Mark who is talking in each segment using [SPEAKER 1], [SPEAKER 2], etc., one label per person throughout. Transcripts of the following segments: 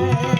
[SPEAKER 1] है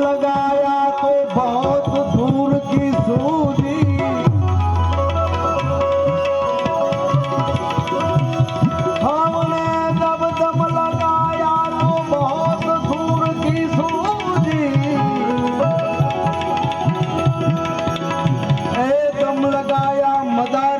[SPEAKER 1] लगाया तो बहुत दूर की सूझी हमने जब दम लगाया तो बहुत दूर की सूझी ए दम लगाया मदा